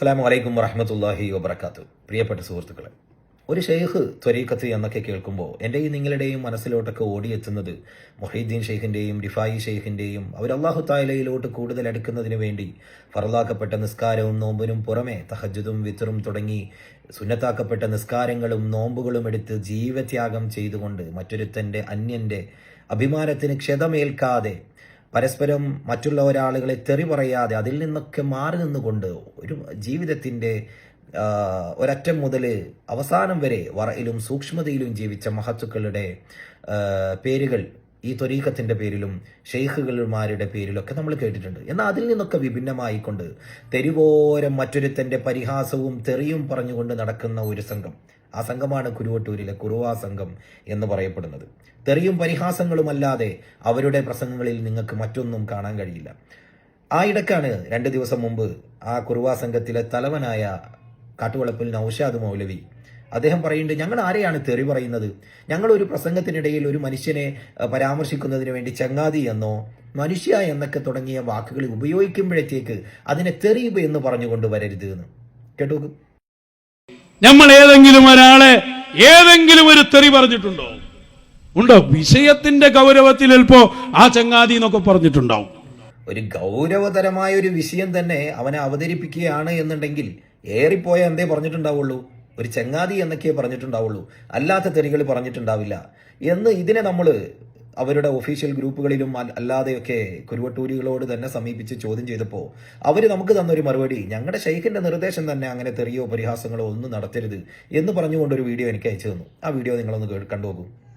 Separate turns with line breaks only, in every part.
അസ്സാം വലൈക്കും വറഹമത്തല്ലാഹി വബർക്കാത്തു പ്രിയപ്പെട്ട സുഹൃത്തുക്കളെ ഒരു ഷെയ്ഖ് ത്വരീഖത്ത് എന്നൊക്കെ കേൾക്കുമ്പോൾ എന്റെയും നിങ്ങളുടെയും മനസ്സിലോട്ടൊക്കെ ഓടിയെത്തുന്നത് മൊഹീദ്ദീൻ ഷെയ്ഖിന്റെയും റിഫായി ഷെയ്ഖിന്റെയും അവർ അള്ളാഹു തായാലയിലോട്ട് കൂടുതൽ അടുക്കുന്നതിന് വേണ്ടി ഫറലാക്കപ്പെട്ട നിസ്കാരവും നോമ്പിനും പുറമെ തഹജുദും വിത്തറും തുടങ്ങി സുന്നത്താക്കപ്പെട്ട നിസ്കാരങ്ങളും നോമ്പുകളും എടുത്ത് ജീവത്യാഗം ചെയ്തുകൊണ്ട് മറ്റൊരുത്തന്റെ അന്യന്റെ അഭിമാനത്തിന് ക്ഷതമേൽക്കാതെ പരസ്പരം മറ്റുള്ള ഒരാളുകളെ തെറി പറയാതെ അതിൽ നിന്നൊക്കെ മാറി നിന്നുകൊണ്ട് ഒരു ജീവിതത്തിന്റെ ഒരറ്റം മുതൽ അവസാനം വരെ വറയിലും സൂക്ഷ്മതയിലും ജീവിച്ച മഹത്തുക്കളുടെ പേരുകൾ ഈ ത്വരീഖത്തിന്റെ പേരിലും ഷെയ്ഖുകളുമാരുടെ പേരിലൊക്കെ നമ്മൾ കേട്ടിട്ടുണ്ട്. എന്നാൽ അതിൽ നിന്നൊക്കെ വിഭിന്നമായിക്കൊണ്ട് തെരുവോരം മറ്റൊരുത്തന്റെ പരിഹാസവും തെറിയും പറഞ്ഞുകൊണ്ട് നടക്കുന്ന ഒരു സംഘം. ആ സംഘമാണ് കുരുവട്ടൂരിലെ കുറുവാ സംഘം എന്ന് പറയപ്പെടുന്നത്. തെറിയും പരിഹാസങ്ങളുമല്ലാതെ അവരുടെ പ്രസംഗങ്ങളിൽ നിങ്ങൾക്ക് മറ്റൊന്നും കാണാൻ കഴിയില്ല. ആ ഇടക്കാണ് രണ്ട് ദിവസം മുമ്പ് ആ കുറുവാ സംഘത്തിലെ തലവനായ കാട്ടുവളപ്പിൽ നൌഷാദ് മൗലവി അദ്ദേഹം പറയുന്നുണ്ട് ഞങ്ങൾ ആരെയാണ് തെറി പറയുന്നത്? ഞങ്ങൾ ഒരു പ്രസംഗത്തിനിടയിൽ ഒരു മനുഷ്യനെ പരാമർശിക്കുന്നതിന് വേണ്ടി ചങ്ങാതി എന്നോ മനുഷ്യ എന്നൊക്കെ തുടങ്ങിയ വാക്കുകൾ ഉപയോഗിക്കുമ്പോഴത്തേക്ക് അതിനെ തെറിയുക എന്ന് പറഞ്ഞുകൊണ്ട് വരരുത് എന്ന്. കേട്ടു
നമ്മൾ ഏതെങ്കിലും ഒരാളെ ഏതെങ്കിലും ഒരു തെറി പറഞ്ഞിട്ടുണ്ടോ? ഉണ്ടോ? വിഷയത്തിന്റെ ഗൗരവത്തിൽ അല്പോ ആ ചങ്ങാതി എന്നൊക്കെ പറഞ്ഞിട്ടുണ്ടാവും.
ഒരു ഗൗരവതരമായ ഒരു വിഷയം തന്നെ അവനെ അവതരിപ്പിക്കുകയാണ് എന്നുണ്ടെങ്കിൽ ഏറിപ്പോയ എന്തേ പറഞ്ഞിട്ടുണ്ടാവുള്ളൂ? ഒരു ചങ്ങാതി എന്നൊക്കെ പറഞ്ഞിട്ടുണ്ടാവുള്ളൂ. അല്ലാത്ത തെറികൾ പറഞ്ഞിട്ടുണ്ടാവില്ല. എന്ന് ഇതിനെ നമ്മൾ അവരുടെ ഒഫീഷ്യൽ ഗ്രൂപ്പുകളിലും അല്ലാതെയൊക്കെ കുരുവട്ടൂരികളോട് തന്നെ സമീപിച്ച് ചോദ്യം ചെയ്തപ്പോൾ അവർ നമുക്ക് തന്നൊരു മറുപടി ഞങ്ങളുടെ ഷെയ്ഖിന്റെ നിർദ്ദേശം തന്നെ അങ്ങനെ തെറിയോ പരിഹാസങ്ങളോ ഒന്നും നടത്തരുത് എന്ന് പറഞ്ഞുകൊണ്ടൊരു വീഡിയോ എനിക്ക് അയച്ചു തന്നു. ആ വീഡിയോ നിങ്ങളൊന്ന് കേ-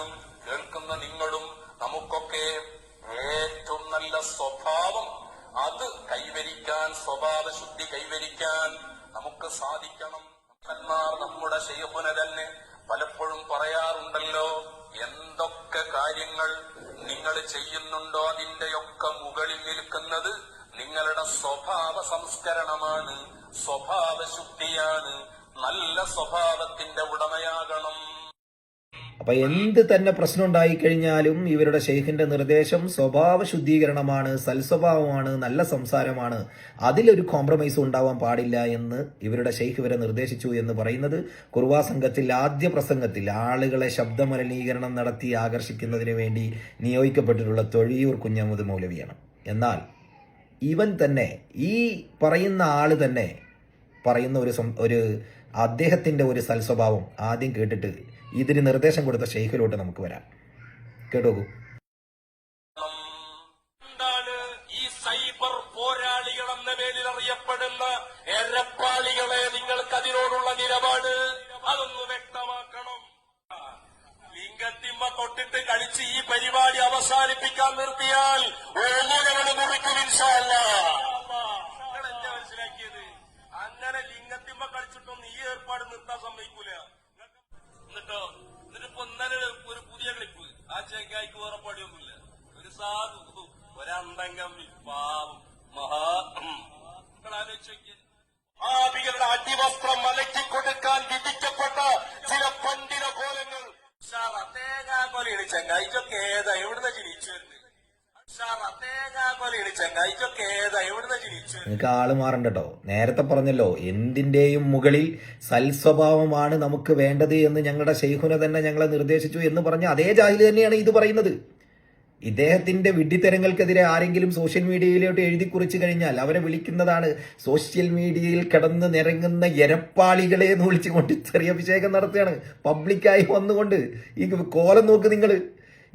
ഞാനും കേൾക്കുന്ന നിങ്ങളും നമുക്കൊക്കെ ഏറ്റവും നല്ല സ്വഭാവം. അത് കൈവരിക്കാൻ സ്വഭാവ ശുദ്ധി കൈവരിക്കാൻ നമുക്ക് സാധിക്കണം. മഹാന്മാർ നമ്മുടെ ശൈഖുന തന്നെ പലപ്പോഴും പറയാറുണ്ടല്ലോ എന്തൊക്കെ കാര്യങ്ങൾ നിങ്ങൾ ചെയ്യുന്നുണ്ടോ അതിന്റെയൊക്കെ മുകളിൽ നിൽക്കുന്നത് നിങ്ങളുടെ സ്വഭാവ സംസ്കരണമാണ് സ്വഭാവ ശുദ്ധിയാണ് നല്ല സ്വഭാവത്തിന്റെ ഉടമയാകണം.
അപ്പൊ എന്ത് തന്നെ പ്രശ്നം ഉണ്ടായിക്കഴിഞ്ഞാലും ഇവരുടെ ഷെയ്ഖിന്റെ നിർദ്ദേശം സ്വഭാവ ശുദ്ധീകരണമാണ് സൽസ്വഭാവമാണ് നല്ല സംസാരമാണ്. അതിലൊരു കോംപ്രമൈസ് ഉണ്ടാവാൻ പാടില്ല എന്ന് ഇവരുടെ ഷെയ്ഖ് ഇവരെ നിർദ്ദേശിച്ചു എന്ന് പറയുന്നത് കുർവാ സംഘത്തിൽ ആദ്യ പ്രസംഗത്തിൽ ആളുകളെ ശബ്ദ മലിനീകരണം നടത്തി ആകർഷിക്കുന്നതിന് വേണ്ടി നിയോഗിക്കപ്പെട്ടിട്ടുള്ള തൊഴിയൂർ കുഞ്ഞമ്മദ് മൗലവിയാണ്. എന്നാൽ ഇവൻ തന്നെ ഈ പറയുന്ന ആൾ തന്നെ പറയുന്ന ഒരു ഒരു അദ്ദേഹത്തിന്റെ ഒരു സൽസ്വഭാവം ആദ്യം കേട്ടിട്ട് ഇതിന് നിർദ്ദേശം കൊടുത്ത ഷെയ്ഖിലോട്ട് നമുക്ക് വരാം. കേട്ടോക്കൂ
ഈ സൈബർ പോരാളികൾ എന്ന നിങ്ങൾക്ക് അതിനോടുള്ള വ്യക്തമാക്കണം. ഈ പരിപാടി അവസാനിപ്പിക്കാൻ നിർത്തിയാൽ അങ്ങനെ ലിംഗത്തിമ്മ കളിച്ചിട്ടൊന്നും ഈ ഏർപ്പാട് നിർത്താൻ സമ്മതിക്കൂല. ആ വേറെ പടിയൊന്നുമില്ല. ഒരു സാധു. ഒരന്തംഗം പാവം മഹാ ആപികളുടെ അടിവസ്ത്രം മലക്കി കൊടുക്കാൻ വിധിക്കപ്പെട്ട ചില പണ്ഡിത കോലങ്ങൾ വരുന്നത് ഉഷാറ തേങ്ങാക്കൊലയാണ് ചെങ്ങായിച്ചൊക്കെ ഏതാ എവിടുന്ന ജനിച്ചു വരുന്നത്
നിങ്ങൾക്ക് ആൾ മാറണ്ട നേരത്തെ പറഞ്ഞല്ലോ എന്തിന്റെയും മുകളിൽ സൽസ്വഭാവമാണ് നമുക്ക് വേണ്ടത് എന്ന് ഞങ്ങളുടെ ഷെയ്ഖുന തന്നെ ഞങ്ങളെ നിർദ്ദേശിച്ചു എന്ന് പറഞ്ഞ അതേ ജാഹിൽ തന്നെയാണ് ഇത് പറയുന്നത്. ഇദ്ദേഹത്തിന്റെ വിഡ്ഢിത്തരങ്ങൾക്കെതിരെ ആരെങ്കിലും സോഷ്യൽ മീഡിയയിലോട്ട് എഴുതി കുറിച്ചു കഴിഞ്ഞാൽ അവരെ വിളിക്കുന്നതാണ് സോഷ്യൽ മീഡിയയിൽ കിടന്ന് നിരങ്ങുന്ന എരപ്പാളികളെ എന്ന് വിളിച്ചുകൊണ്ട് ചെറിയ അഭിഷേകം നടത്തുകയാണ്. പബ്ലിക്കായി വന്നുകൊണ്ട് ഈ കോലം നോക്ക് നിങ്ങൾ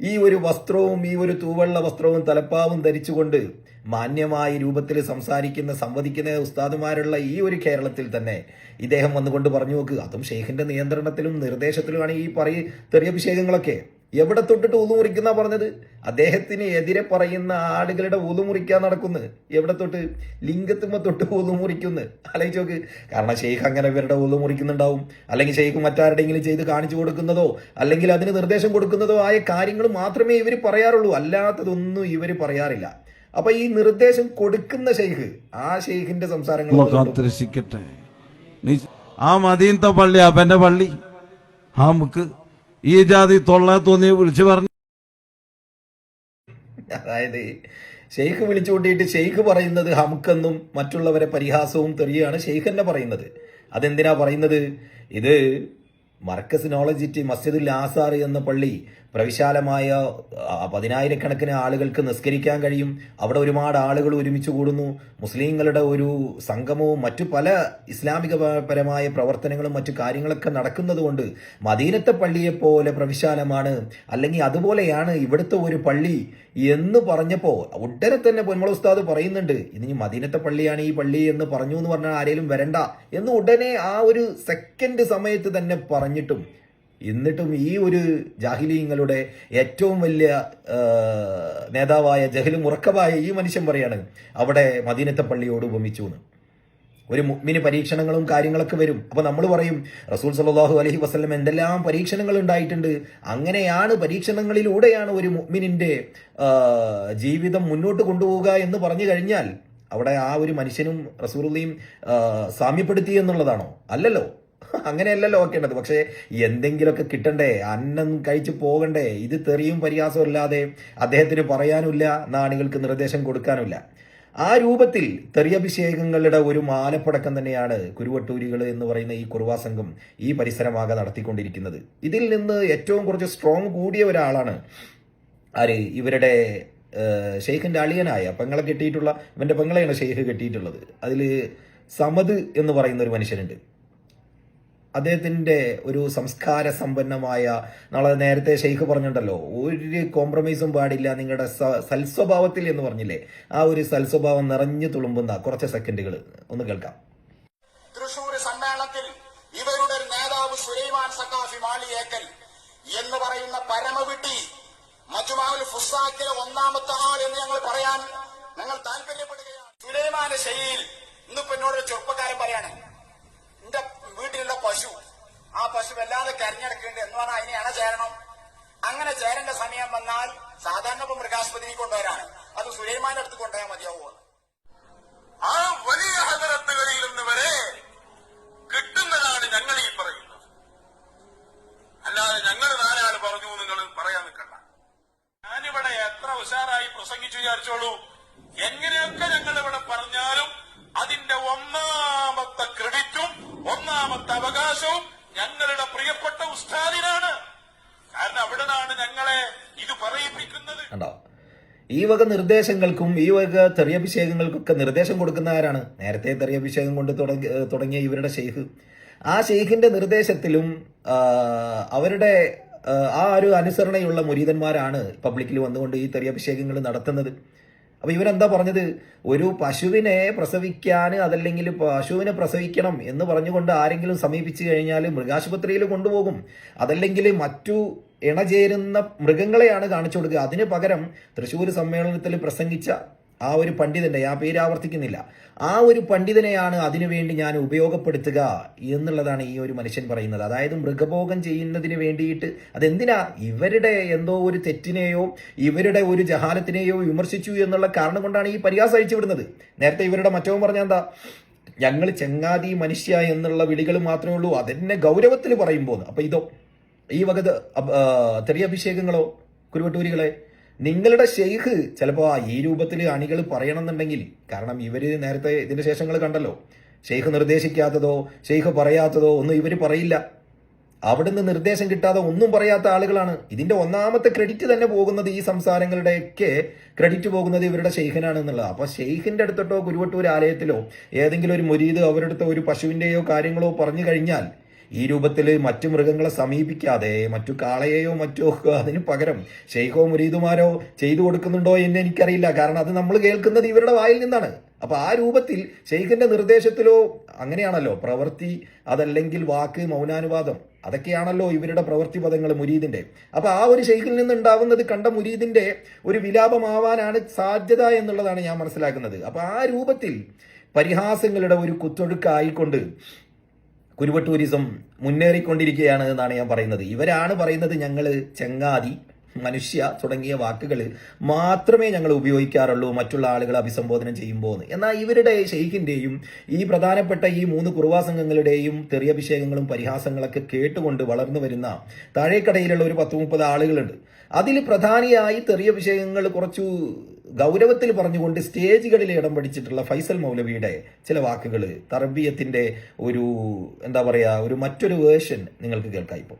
ഈ ഒരു വസ്ത്രവും ഈ ഒരു തൂവെള്ള വസ്ത്രവും തലപ്പാവും ധരിച്ചുകൊണ്ട് മാന്യമായ രൂപത്തിൽ സംസാരിക്കുന്ന സംവദിക്കുന്ന ഉസ്താദുമാരുള്ള ഈ ഒരു കേരളത്തിൽ തന്നെ ഇദ്ദേഹം വന്നുകൊണ്ട് പറഞ്ഞു നോക്ക്. അതും ഷെയ്ഖിന്റെ നിയന്ത്രണത്തിലും നിർദ്ദേശത്തിലുമാണ് ഈ പറയ തെറിയഭിഷേകങ്ങളൊക്കെ എവിടെ തൊട്ടിട്ട് ഊതു മുറിക്കുന്ന പറഞ്ഞത്? അദ്ദേഹത്തിന് എതിരെ പറയുന്ന ആളുകളുടെ ഊതു മുറിക്കാൻ നടക്കുന്നു. എവിടെ തൊട്ട്? ലിംഗത്തുമ്മ തൊട്ട് ഊതു മുറിക്കുന്നു ആലോചിച്ച് നോക്ക്. കാരണം ഷെയ്ഖ് അങ്ങനെ ഇവരുടെ ഊതു മുറിക്കുന്നുണ്ടാവും അല്ലെങ്കിൽ ഷെയ്ഖ് മറ്റാരുടെങ്കിലും ചെയ്ത് കാണിച്ചു കൊടുക്കുന്നതോ അല്ലെങ്കിൽ അതിന് നിർദ്ദേശം കൊടുക്കുന്നതോ ആയ കാര്യങ്ങൾ മാത്രമേ ഇവർ പറയാറുള്ളൂ. അല്ലാത്തതൊന്നും ഇവർ പറയാറില്ല. അപ്പൊ ഈ നിർദ്ദേശം കൊടുക്കുന്ന ഷെയ്ഖ് ആ ഷെയ്ഖിന്റെ സംസാരങ്ങൾ
കാത്തിരക്ഷിക്കട്ടെ. ആ മദീനത്തെ പള്ളി അവന്റെ പള്ളി. ആ നമുക്ക് ഈ ജാതി തൊള്ള തോന്നി വിളിച്ചു പറഞ്ഞു.
അതായത് ഷെയ്ഖ് വിളിച്ചു കൂട്ടിയിട്ട് ഷെയ്ഖ് പറയുന്നത് ഹമുക്കെന്നും മറ്റുള്ളവരെ പരിഹാസവും തെറിയാണ് ഷെയ്ഖ് തന്നെ പറയുന്നത്. അതെന്തിനാ പറയുന്നത്? ഇത് മർക്കസ് നോളജിറ്റി മസ്ജിദുൽ ആസാർ എന്ന പള്ളി പ്രവിശാലമായ പതിനായിരക്കണക്കിന് ആളുകൾക്ക് നിസ്കരിക്കാൻ കഴിയും. അവിടെ ഒരുപാട് ആളുകൾ ഒരുമിച്ച് കൂടുന്നു. മുസ്ലിങ്ങളുടെ ഒരു സംഗമവും മറ്റു പല ഇസ്ലാമികപരമായ പരമായ പ്രവർത്തനങ്ങളും മറ്റു കാര്യങ്ങളൊക്കെ നടക്കുന്നത് കൊണ്ട് മദീനത്തെ പള്ളിയെ പോലെ പ്രവിശാലമാണ് അല്ലെങ്കിൽ അതുപോലെയാണ് ഇവിടുത്തെ ഒരു പള്ളി എന്ന് പറഞ്ഞപ്പോൾ ഉടനെ തന്നെ പൊന്മള ഉസ്താദ് പറയുന്നുണ്ട് ഇനി മദീനത്തെ പള്ളിയാണ് ഈ പള്ളി എന്ന് പറഞ്ഞു എന്ന് പറഞ്ഞാൽ ആരെങ്കിലും വരണ്ട എന്ന് ഉടനെ ആ ഒരു സെക്കൻഡ് സമയത്ത് തന്നെ പറഞ്ഞിട്ടും എന്നിട്ടും ഈ ഒരു ജാഹിലീങ്ങളുടെ ഏറ്റവും വലിയ നേതാവായ ജഹലും ഉറക്കമായ ഈ മനുഷ്യൻ പറയാണ് അവിടെ മദീനത്തെ പള്ളിയോട് ഉപമിച്ചു എന്ന്. ഒരു മുഗ്മിന് പരീക്ഷണങ്ങളും കാര്യങ്ങളൊക്കെ വരും. അപ്പൊ നമ്മൾ പറയും റസൂൽ സലാഹു അലഹി വസ്ലം എന്തെല്ലാം പരീക്ഷണങ്ങൾ ഉണ്ടായിട്ടുണ്ട്. അങ്ങനെയാണ് പരീക്ഷണങ്ങളിലൂടെയാണ് ഒരു മുഗ്മിനിന്റെ ജീവിതം മുന്നോട്ട് കൊണ്ടുപോവുക എന്ന് പറഞ്ഞു കഴിഞ്ഞാൽ അവിടെ ആ ഒരു മനുഷ്യനും റസൂലുള്ളയും ആ, സാമ്യപ്പെടുത്തി എന്നുള്ളതാണോ? അല്ലല്ലോ. അങ്ങനെയല്ലല്ലോ ഓക്കേണ്ടത് പക്ഷേ എന്തെങ്കിലുമൊക്കെ കിട്ടണ്ടേ? അന്നം കഴിച്ചു പോകണ്ടേ? ഇത് തെറിയും പരിഹാസവും ഇല്ലാതെ അദ്ദേഹത്തിന് പറയാനുമില്ല നാണികൾക്ക് നിർദ്ദേശം കൊടുക്കാനില്ല ആ രൂപത്തിൽ തെറിയഭിഷേകങ്ങളുടെ ഒരു മാലപ്പടക്കം തന്നെയാണ് കുരുവട്ടൂരികൾ എന്ന് പറയുന്ന ഈ കുറുവാ സംഘം ഈ പരിസരമാകെ നടത്തിക്കൊണ്ടിരിക്കുന്നത്. ഇതിൽ നിന്ന് ഏറ്റവും കുറച്ച് സ്ട്രോങ് കൂടിയ ഒരാളാണ് ആര്? ഇവരുടെ ഷെയ്ഖിന്റെ അളിയനായ പെങ്ങളെ കെട്ടിയിട്ടുള്ള ഇവന്റെ പെങ്ങളെയാണ് ഷെയ്ഖ് കെട്ടിയിട്ടുള്ളത്. അതിൽ സമദ് എന്ന് പറയുന്ന ഒരു മനുഷ്യനുണ്ട്. അദ്ദേഹത്തിന്റെ ഒരു സംസ്കാര സമ്പന്നമായ നാളെ നേരത്തെ ഷെയ്ഖ് പറഞ്ഞിട്ടുണ്ടല്ലോ ഒരു കോംപ്രമൈസും പാടില്ല നിങ്ങളുടെ സൽസ്വഭാവത്തിൽ എന്ന് പറഞ്ഞില്ലേ ആ ഒരു സൽസ്വഭാവം നിറഞ്ഞു തുളുമ്പുന്ന കുറച്ച് സെക്കൻഡുകൾ ഒന്ന് കേൾക്കാം.
തൃശൂർ സമ്മേളനത്തിൽ ഇവരുടെ നേതാവ് സുലൈമാൻ സക്കാഫി മാളിയേക്കൽ എന്ന് പറയുന്ന പരമവിട്ടി ഒന്നാമത്തെ ആൾ എന്ന് ഞങ്ങൾ പറയാൻ ഞങ്ങൾ താല്പര്യപ്പെടുകയാണ്. സുലൈമാന്റെ ശൈലിയിൽ ഇന്നിപ്പോ എന്നോട് ചെറുപ്പക്കാരൻ പറയാണ് വീട്ടിലുള്ള പശു. ആ പശു വല്ലാതെ കരഞ്ഞെടുക്കുന്നുണ്ട്. എന്ന് പറഞ്ഞാൽ അതിനെ അണ ചേരണം? അങ്ങനെ ചേരേണ്ട സമയം വന്നാൽ സാധാരണ ഇപ്പൊ മൃഗാസ്പത്രി കൊണ്ടുവരാണ്. അത് സുലൈമാന്റെ അടുത്ത് കൊണ്ടുപോയാൽ മതിയാവുമോ
ആ വലിയ ഹദരത്തുകളിൽ നിന്ന് വരെ കിട്ടുന്നതാണ് ഞങ്ങൾ ഈ പറയുന്നത് അല്ലാതെ ഞങ്ങൾ നാലാൾ പറഞ്ഞു നിങ്ങൾ പറയാൻ നിൽക്കണ്ട. ഞാനിവിടെ എത്ര ഉഷാറായി പ്രസംഗിച്ചു വിചാരിച്ചോളൂ. എങ്ങനെയൊക്കെ ഞങ്ങൾ ഇവിടെ പറഞ്ഞാലും അതിന്റെ ഒന്നാമത്തെ ക്രെഡിറ്റും ഒന്നാമത്തെ അവകാശവും ഞങ്ങളുടെ പ്രിയപ്പെട്ട ഉസ്താദിനാണ്. കാരണം അവിടെയാണ് ഞങ്ങളെ ഇത് പറയിപ്പിക്കുന്നത്.
ഈ വക നിർദ്ദേശങ്ങൾക്കും ഈ വക തെറിയഭിഷേകങ്ങൾക്കൊക്കെ നിർദ്ദേശം കൊടുക്കുന്ന ആരാണ്? നേരത്തെ തെറിയഭിഷേകം കൊണ്ട് തുടങ്ങി തുടങ്ങിയ ഇവരുടെ ഷെയ്ഖ് ആ ഷെയ്ഖിന്റെ നിർദ്ദേശത്തിലും അവരുടെ ആ ഒരു അനുസരണയുള്ള മുരീതന്മാരാണ് പബ്ലിക്കിൽ വന്നുകൊണ്ട് ഈ തെറിയഭിഷേകങ്ങൾ നടത്തുന്നത്. അപ്പൊ ഇവരെന്താ പറഞ്ഞത്? ഒരു പശുവിനെ പ്രസവിക്കാൻ അതല്ലെങ്കിൽ പശുവിനെ പ്രസവിക്കണം എന്ന് പറഞ്ഞുകൊണ്ട് ആരെങ്കിലും സമീപിച്ചു കഴിഞ്ഞാൽ മൃഗാശുപത്രിയിൽ കൊണ്ടുപോകും. അതല്ലെങ്കിൽ മറ്റു ഇണചേരുന്ന മൃഗങ്ങളെയാണ് കാണിച്ചു കൊടുക്കുക. അതിന് പകരം തൃശ്ശൂർ സമ്മേളനത്തിൽ പ്രസംഗിച്ച ആ ഒരു പണ്ഡിതന്റെ ആ പേര് ആവർത്തിക്കുന്നില്ല. ആ ഒരു പണ്ഡിതനെയാണ് അതിനുവേണ്ടി ഞാൻ ഉപയോഗപ്പെടുത്തുക എന്നുള്ളതാണ് ഈ ഒരു മനുഷ്യൻ പറയുന്നത്. അതായത് മൃഗഭോഗം ചെയ്യുന്നതിന് വേണ്ടിയിട്ട് അതെന്തിനാ? ഇവരുടെ എന്തോ ഒരു തെറ്റിനെയോ ഇവരുടെ ഒരു ജഹാലത്തിനെയോ വിമർശിച്ചു എന്നുള്ള കാരണം കൊണ്ടാണ് ഈ പരിഹാസം അഴിച്ചു വിടുന്നത്. നേരത്തെ ഇവരുടെ മറ്റവും പറഞ്ഞ എന്താ? ഞങ്ങൾ ചെങ്ങാതി മനുഷ്യ എന്നുള്ള വിളികൾ മാത്രമേ ഉള്ളൂ. അതെന്നെ ഗൗരവത്തിൽ പറയുമ്പോൾ അപ്പൊ ഇതോ ഈ വകത് തെറിയഭിഷേകങ്ങളോ കുരുവട്ടൂരികളെ നിങ്ങളുടെ ഷെയ്ഖ് ചിലപ്പോൾ ഈ രൂപത്തിൽ അണികൾ പറയണമെന്നുണ്ടെങ്കിൽ കാരണം ഇവർ നേരത്തെ ഇതിന്റെ ശേഷങ്ങൾ കണ്ടല്ലോ. ഷെയ്ഖ് നിർദ്ദേശിക്കാത്തതോ ഷെയ്ഖ് പറയാത്തതോ ഒന്നും ഇവർ പറയില്ല. അവിടുന്ന് നിർദ്ദേശം കിട്ടാതെ ഒന്നും പറയാത്ത ആളുകളാണ്. ഇതിന്റെ ഒന്നാമത്തെ ക്രെഡിറ്റ് തന്നെ പോകുന്നത് ഈ സംസാരങ്ങളുടെയൊക്കെ ക്രെഡിറ്റ് പോകുന്നത് ഇവരുടെ ഷെയ്ഖിനാണ് എന്നുള്ളത് അപ്പൊ ഷെയ്ഖിന്റെ അടുത്തോട്ടോ കുരുവട്ടൂർ ആലയത്തിലോ ഏതെങ്കിലും ഒരു മുരീത് അവരുടെ ഒരു പശുവിന്റെയോ കാര്യങ്ങളോ പറഞ്ഞു കഴിഞ്ഞാൽ ഈ രൂപത്തിൽ മറ്റു മൃഗങ്ങളെ സമീപിക്കാതെ മറ്റു കാളയെയോ മറ്റോ അതിന് പകരം ഷെയ്ഖോ മുരീദുമാരോ ചെയ്തു കൊടുക്കുന്നുണ്ടോ എന്ന് എനിക്കറിയില്ല. കാരണം അത് നമ്മൾ കേൾക്കുന്നത് ഇവരുടെ വായിൽ നിന്നാണ്. അപ്പൊ ആ രൂപത്തിൽ ഷെയ്ഖിന്റെ നിർദ്ദേശത്തിലോ അങ്ങനെയാണല്ലോ പ്രവൃത്തി അതല്ലെങ്കിൽ വാക്ക് മൗനാനുവാദം അതൊക്കെയാണല്ലോ ഇവരുടെ പ്രവൃത്തി പദങ്ങൾ മുരീദിന്റെ. അപ്പൊ ആ ഒരു ഷെയ്ഖിൽ നിന്ന് ഉണ്ടാവുന്നത് കണ്ട മുരീദിന്റെ ഒരു വിലാപമാവാനാണ് സാധ്യത എന്നുള്ളതാണ് ഞാൻ മനസ്സിലാക്കുന്നത്. അപ്പൊ ആ രൂപത്തിൽ പരിഹാസങ്ങളുടെ ഒരു കുത്തൊഴുക്കായിക്കൊണ്ട് കുരുവട്ടൂരിസം മുന്നേറിക്കൊണ്ടിരിക്കുകയാണ് എന്നാണ് ഞാൻ പറയുന്നത് ഇവരാണ് പറയുന്നത് ഞങ്ങൾ ചെങ്ങാതി മനുഷ്യ തുടങ്ങിയ വാക്കുകൾ മാത്രമേ ഞങ്ങൾ ഉപയോഗിക്കാറുള്ളൂ മറ്റുള്ള ആളുകളെ അഭിസംബോധന ചെയ്യുമ്പോൾ എന്ന്. എന്നാൽ ഇവരുടെ ഷെയ്ഖിന്റെയും ഈ പ്രധാനപ്പെട്ട ഈ മൂന്ന് കുറുവാ സംഘങ്ങളുടെയും തെറിയഭിഷേകങ്ങളും പരിഹാസങ്ങളൊക്കെ കേട്ടുകൊണ്ട് വളർന്നു വരുന്ന താഴേക്കടയിലുള്ള ഒരു പത്ത് മുപ്പത് ആളുകളുണ്ട് അതിൽ പ്രധാനിയായി തെറിയഭിഷേകങ്ങൾ കുറച്ചു ഗൗരവത്തിൽ പറഞ്ഞുകൊണ്ട് സ്റ്റേജുകളിൽ ഇടം പഠിച്ചിട്ടുള്ള ഫൈസൽ മൗലവിയുടെ ചില വാക്കുകൾ തർബീയത്തിന്റെ ഒരു എന്താ പറയാ ഒരു മറ്റൊരു വേർഷൻ നിങ്ങൾക്ക് കേൾക്കാം ഇപ്പോൾ.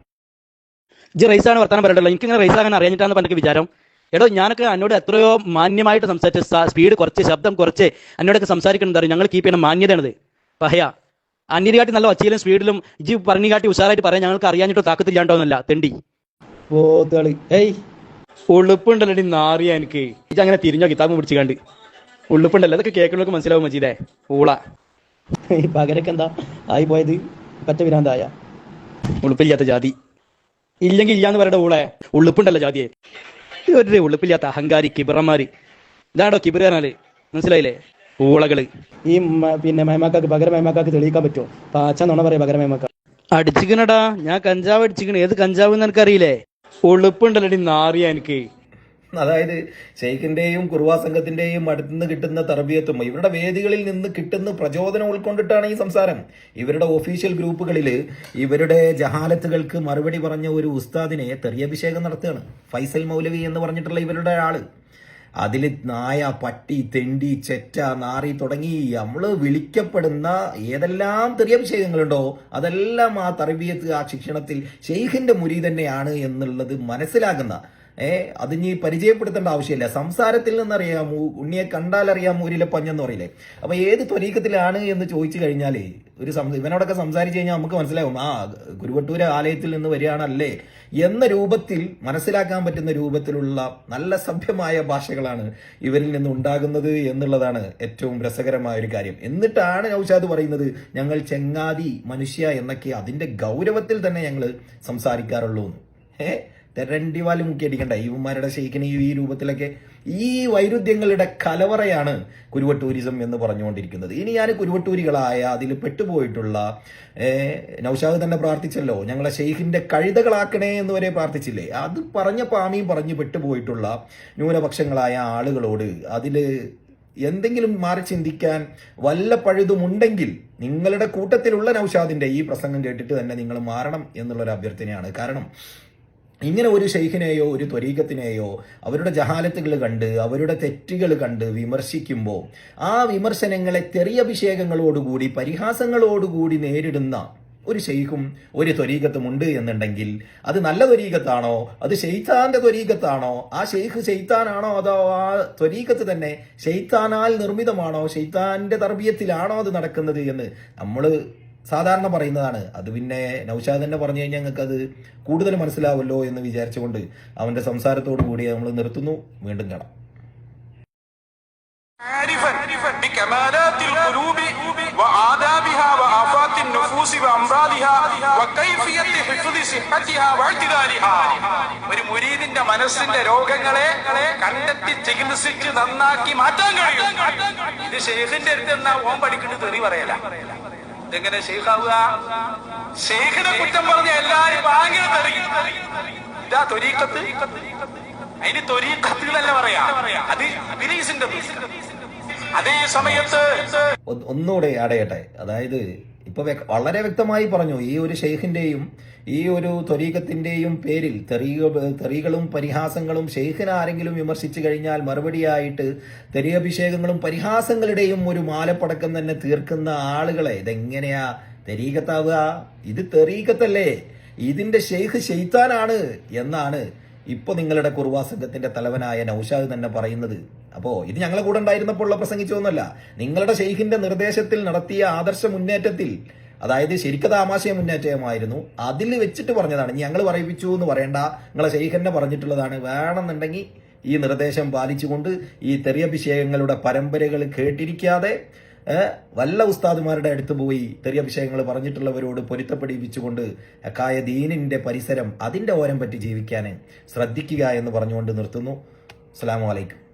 ജി റൈസാണ് വർത്താനം പറയണ്ടല്ലോ. എനിക്ക് ഇങ്ങനെ റൈസാകാൻ അറിയാനിട്ടാണ് പണ്ടൊക്കെ വിചാരം. എടോ ഞാനൊക്കെ എന്നോട് എത്രയോ മാന്യമായിട്ട് സംസാരിച്ച് സ്പീഡ് കുറച്ച് ശബ്ദം കുറച്ച് എന്നോടൊക്കെ സംസാരിക്കുന്നുണ്ട് അറിയും? ഞങ്ങൾ കീപ്പ് ചെയ്യണം മാന്യതയാണത്. പഹയ. അന്യകാട്ടി നല്ല ഒച്ചയിലും സ്പീഡിലും ഇജ്ജ് പറഞ്ഞു കാട്ടി ഉഷാറായിട്ട് പറയാൻ ഞങ്ങൾക്ക് അറിയാഞ്ഞിട്ടോ താക്കത്തില്ലാണ്ടോന്നല്ല തെണ്ടി. ഓ തളി. ഏയ്. ഉള്ളുപ്പുണ്ടല്ലോ നാറിയ എനിക്ക്. ഇത് അങ്ങനെ തിരിഞ്ഞോ കിതാബ് പിടിച്ച് കണ്ട് ഉള്ളുപ്പുണ്ടല്ലോ അതൊക്കെ കേൾക്കുന്നവർക്ക് മനസ്സിലാവും മജീദേ. ഊള. ഈ പകരൊക്കെ എന്താ ആയി പോയത്? പറ്റ വിരാന്തായ ഉളുപ്പില്ലാത്ത ജാതി. ഇല്ലെങ്കിൽ ഇല്ലാന്ന് പറയണ്ട ഊളെ. ഉളുപ്പുണ്ടല്ലോ ജാതിയെ. ഒരു ഉളുപ്പില്ലാത്ത അഹങ്കാരി കിബിറന്മാര്. ഇതാണോ കിബിർ പറഞ്ഞാൽ? മനസ്സിലായില്ലേ? ഊളകൾ. ഈ പിന്നെ മേമാക്കാക്ക് പകര മേമാക്കാക്ക് തെളിയിക്കാൻ പറ്റുമോ? പാച്ച നുണ പറയാ പകരം മേമാക്ക അടിച്ചിക്കണടാ. ഞാൻ കഞ്ചാവ് അടിച്ചിക്കണ. ഏത് കഞ്ചാവ് എന്ന് എനിക്കറിയില്ലേ? ഉളുപ്പുണ്ടല്ലോ നാറിയ എനിക്ക്.
അതായത് ഷെയ്ഖിന്റെയും കുറുവാ സംഘത്തിന്റെയും അടുത്ത് നിന്ന് കിട്ടുന്ന തർബിയത്തും ഇവരുടെ വേദികളിൽ നിന്ന് കിട്ടുന്ന പ്രചോദനം ഉൾക്കൊണ്ടിട്ടാണ് ഈ സംസാരം. ഇവരുടെ ഒഫീഷ്യൽ ഗ്രൂപ്പുകളിൽ ഇവരുടെ ജഹാലത്തുകൾക്ക് മറുപടി പറഞ്ഞ ഒരു ഉസ്താദിനെ തെറിയഭിഷേകം നടത്തുകയാണ്. ഫൈസൽ മൗലവി എന്ന് പറഞ്ഞിട്ടുള്ള ഇവരുടെ ആൾ. അതിൽ നായ പട്ടി തെണ്ടി ചെറ്റ നാറി തുടങ്ങി നമ്മൾ വിളിക്കപ്പെടുന്ന ഏതെല്ലാം തെറിയഭിഷേകങ്ങളുണ്ടോ അതെല്ലാം ആ തർബീയത്ത് ആ ശിക്ഷണത്തിൽ ഷെയ്ഖിന്റെ മുരി തന്നെയാണ് എന്നുള്ളത് മനസ്സിലാകുന്ന ഏ അത് ഇനി പരിചയപ്പെടുത്തേണ്ട ആവശ്യമില്ല. സംസാരത്തിൽ നിന്നറിയാം ഉണ്ണിയെ കണ്ടാൽ അറിയാം ഊരിലെ പഞ്ഞെന്ന് പറയില്ലേ. അപ്പൊ ഏത് ത്വരീക്കത്തിലാണ് എന്ന് ചോദിച്ചു കഴിഞ്ഞാലേ ഒരു ഇവനോടൊക്കെ സംസാരിച്ചു കഴിഞ്ഞാൽ നമുക്ക് മനസ്സിലാവും ആ ഗുരുവട്ടൂര് ആലയത്തിൽ നിന്ന് വരികയാണല്ലേ എന്ന രൂപത്തിൽ മനസ്സിലാക്കാൻ പറ്റുന്ന രൂപത്തിലുള്ള നല്ല സഭ്യമായ ഭാഷകളാണ് ഇവരിൽ നിന്ന് ഉണ്ടാകുന്നത് എന്നുള്ളതാണ് ഏറ്റവും രസകരമായ ഒരു കാര്യം. എന്നിട്ടാണ് നൌഷാദ് പറയുന്നത് ഞങ്ങൾ ചെങ്ങാതി മനുഷ്യ എന്നൊക്കെ അതിന്റെ ഗൗരവത്തിൽ തന്നെ ഞങ്ങൾ സംസാരിക്കാറുള്ളൂ എന്ന് ഏഹ് തെരണ്ടിവാൽ മുക്കിയടിക്കണ്ട. ഇവന്മാരുടെ ഷെയ്ക്കിന് ഈ രൂപത്തിലൊക്കെ ഈ വൈരുദ്ധ്യങ്ങളുടെ കലവറയാണ് കുരുവട്ടൂരിസം എന്ന് പറഞ്ഞുകൊണ്ടിരിക്കുന്നത്. ഇനി ഞാൻ കുരുവട്ടൂരികളായ അതിൽ പെട്ടുപോയിട്ടുള്ള നൌഷാദ് തന്നെ പ്രാർത്ഥിച്ചല്ലോ. ഞങ്ങളെ ഷെയ്ഖിന്റെ കഴുതകളാക്കണേ എന്ന് വരെ പ്രാർത്ഥിച്ചില്ലേ? അത് പറഞ്ഞ പാമിയും പറഞ്ഞ് പെട്ടുപോയിട്ടുള്ള ന്യൂനപക്ഷങ്ങളായ ആളുകളോട് അതിൽ എന്തെങ്കിലും മാറി ചിന്തിക്കാൻ വല്ല പഴുതുമുണ്ടെങ്കിൽ നിങ്ങളുടെ കൂട്ടത്തിലുള്ള നൗഷാദിന്റെ ഈ പ്രസംഗം കേട്ടിട്ട് തന്നെ നിങ്ങൾ മാറണം എന്നുള്ളൊരു അഭ്യർത്ഥനയാണ്. കാരണം ഇങ്ങനെ ഒരു ഷെയ്ഖിനെയോ ഒരു ത്വരീകത്തിനെയോ അവരുടെ ജഹാലത്തുകൾ കണ്ട് അവരുടെ തെറ്റുകൾ കണ്ട് വിമർശിക്കുമ്പോൾ ആ വിമർശനങ്ങളെ തെറിയഭിഷേകങ്ങളോടുകൂടി പരിഹാസങ്ങളോടുകൂടി നേരിടുന്ന ഒരു ഷെയ്ഖും ഒരു ത്വരീകത്തുമുണ്ട് എന്നുണ്ടെങ്കിൽ അത് നല്ല ത്വരീകത്താണോ അത് ഷെയ്ത്താന്റെ ത്വരീകത്താണോ ആ ഷെയ്ഖ് ഷെയ്ത്താനാണോ അതോ ആ ത്വരീകത്ത് തന്നെ ഷെയ്ത്താനാൽ നിർമ്മിതമാണോ? ഷെയ്ത്താന്റെ തർബീയത്തിലാണോ അത് നടക്കുന്നത് എന്ന് നമ്മൾ സാധാരണ പറയുന്നതാണ്. അത് പിന്നെ നൗഷാദ് തന്നെ പറഞ്ഞു കഴിഞ്ഞാൽ ഞങ്ങൾക്കത് കൂടുതൽ മനസ്സിലാവല്ലോ എന്ന് വിചാരിച്ചുകൊണ്ട് അവന്റെ സംസാരത്തോടു കൂടി നമ്മൾ നിർത്തുന്നു. വീണ്ടും കാണാം.
ഒരു മുരീദിന്റെ മനസ്സിന്റെ രോഗങ്ങളെ കണ്ടെത്തി ചികിത്സിച്ച് നന്നാക്കി മാറ്റാൻ കഴിയും. ഇത് ഷെയ്ഖിന്റെ അടുത്ത് എന്നാ ഓം പഠിക്കുന്നത് തെറി പറയല. ഇതെങ്ങനെ ഷെയ്ഖാവുക ഷെയ്ഖിനെ കുറ്റം പറഞ്ഞ എല്ലാരും തെറിയും ഇതാ തൊരീക്കത്ത്. അതിന് തൊരീക്കത്തുകളല്ല പറയാ. അത് ബിലീസിന്റെ അതേ സമയത്ത്
ഒന്ന് ഒന്നുകൂടെ അടയട്ടെ അതായത് ഇപ്പൊ വളരെ വ്യക്തമായി പറഞ്ഞു ഈ ഒരു ഷെയ്ഖിന്റെയും ഈ ഒരു ത്വരീകത്തിന്റെയും പേരിൽ തെറിയ തെറികളും പരിഹാസങ്ങളും ഷെയ്ഖിനെ ആരെങ്കിലും വിമർശിച്ചു കഴിഞ്ഞാൽ മറുപടിയായിട്ട് തെറിയഭിഷേകങ്ങളും പരിഹാസങ്ങളുടെയും ഒരു മാലപ്പടക്കം തന്നെ തീർക്കുന്ന ആളുകളെ ഇതെങ്ങനെയാ തെരീകത്താവുക ഇത് തെറീകത്തല്ലേ ഇതിന്റെ ഷെയ്ഖ് ഷെയ്ത്താനാണ് എന്നാണ് ഇപ്പൊ നിങ്ങളുടെ കുർവാ സംഘത്തിന്റെ തലവനായ നൌഷാദ് തന്നെ പറയുന്നത് അപ്പോ ഇത് ഞങ്ങളെ കൂടെ ഉണ്ടായിരുന്നപ്പോൾ ഉള്ള പ്രസംഗിച്ചൊന്നുമല്ല നിങ്ങളുടെ ഷെയ്ഖിന്റെ നിർദ്ദേശത്തിൽ നടത്തിയ ആദർശ മുന്നേറ്റത്തിൽ അതായത് ശരിക്കത് താമാശയ മുന്നേറ്റമായിരുന്നു അതിൽ വെച്ചിട്ട് പറഞ്ഞതാണ്. ഞങ്ങൾ പറയിപ്പിച്ചു എന്ന് പറയണ്ട. നിങ്ങളെ ഷെയ്ഖന്നെ പറഞ്ഞിട്ടുള്ളതാണ്. വേണമെന്നുണ്ടെങ്കിൽ ഈ നിർദ്ദേശം പാലിച്ചുകൊണ്ട് ഈ തെറിയഭിഷേകങ്ങളുടെ പരമ്പരകൾ കേട്ടിരിക്കാതെ വല്ല ഉസ്താദുമാരുടെ അടുത്ത് പോയി തെറിയഭിഷേകങ്ങൾ പറഞ്ഞിട്ടുള്ളവരോട് പൊരുത്തപ്പെടിപ്പിച്ചുകൊണ്ട് അക്കായ ദീനിന്റെ പരിസരം അതിന്റെ ഓരം പറ്റി ജീവിക്കാൻ ശ്രദ്ധിക്കുക എന്ന് പറഞ്ഞുകൊണ്ട് നിർത്തുന്നു. അസ്സാം വലൈക്കും